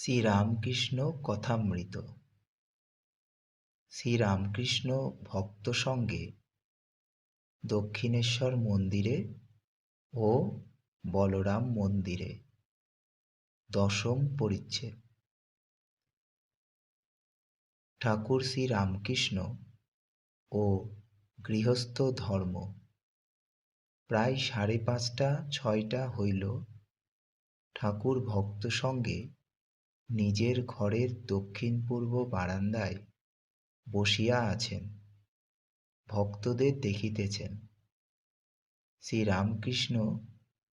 শ্রীরামকৃষ্ণ কথামৃত। শ্রীরামকৃষ্ণ ভক্ত সঙ্গে দক্ষিণেশ্বর মন্দিরে ও বলরাম মন্দিরে দশম পরিচ্ছেদ। ঠাকুর শ্রীরামকৃষ্ণ ও গৃহস্থ ধর্ম প্রায় সাড়ে পাঁচটা, ছয়টা হইল ঠাকুর ভক্ত সঙ্গে নিজের ঘরের দক্ষিণ পূর্ব বারান্দায় বসিয়া আছেন, ভক্তদের দেখিতেছেন। শ্রীরামকৃষ্ণ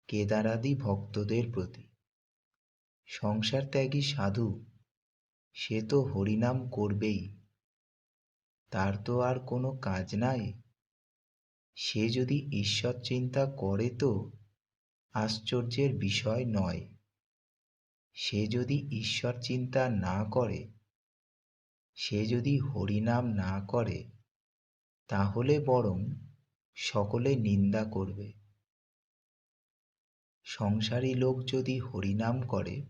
কেদারাদি ভক্তদের প্রতি। সংসার ত্যাগী সাধু, সে তো হরিনাম করবেই, তার তো আর কোনো কাজ নাই। সে যদি ঈশ্বর চিন্তা করে তো আশ্চর্যের বিষয় নয়। সে যদি ঈশ্বর চিন্তা না করে, সে যদি হরিনাম না করে, তাহলে বরং সকলে নিন্দা করবে। সংসারী লোক যদি হরিনাম করে,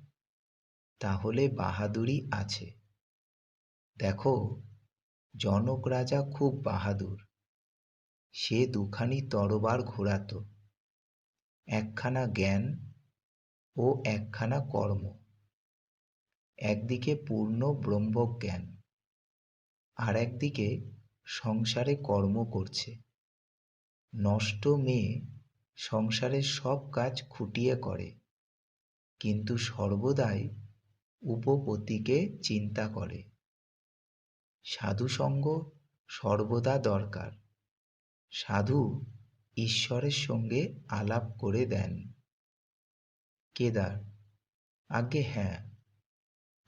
তাহলে বাহাদুরি আছে। দেখো, জনক রাজা খুব বাহাদুর। সে দুখানি তরবার ঘোরাত। একখানা জ্ঞান ও একখানা কর্ম। একদিকে পূর্ণ ব্রহ্মজ্ঞান আর একদিকে সংসারে কর্ম করছে। নষ্ট মেয়ে সংসারের সব কাজ খুটিয়ে করে, কিন্তু সর্বদাই উপপতিকে চিন্তা করে। সাধুসঙ্গ সর্বদা দরকার, সাধু ঈশ্বরের সঙ্গে আলাপ করে দেন। কেদার। আগে হ্যাঁ।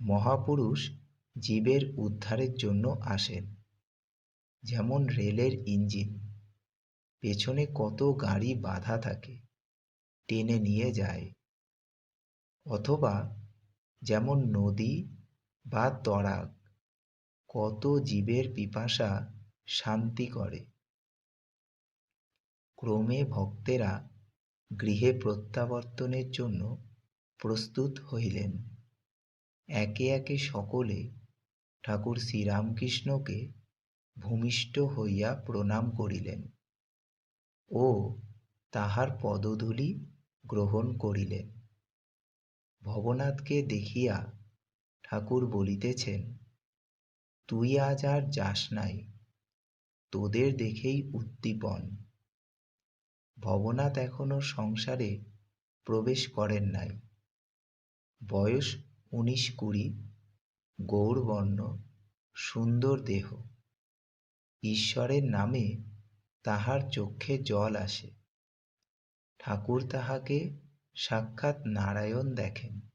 মহাপুরুষ জীবের উদ্ধারের জন্য আসেন। যেমন রেলের ইঞ্জিন। পেছনে কত গাড়ি বাধা থাকে, টেনে নিয়ে যায়। অথবা যেমন নদী বা তরাগ, কত জীবের পিপাসা শান্তি করে। ক্রমে ভক্তেরা গৃহে প্রত্যাবর্তনের জন্য প্রস্তুত হইলেন। একে একে সকলে ঠাকুর শ্রীরামকৃষ্ণকে ভূমিষ্ঠ হইয়া প্রণাম করিলেন ও তাহার পদধূলি গ্রহণ করিলেন। ভবনাথকে দেখিয়া ঠাকুর বলিতেছেন, তুই আজ আর যাস নাই, তোদের দেখেই উদ্দীপন। ভবনাথ এখনও সংসারে প্রবেশ করেন নাই। বয়স উনিশ কুড়ি, গৌরবর্ণ, সুন্দর দেহ। ঈশ্বরের নামে তাহার চক্ষে জল আসে। ঠাকুর তাহাকে সাক্ষাৎ নারায়ণ দেখেন।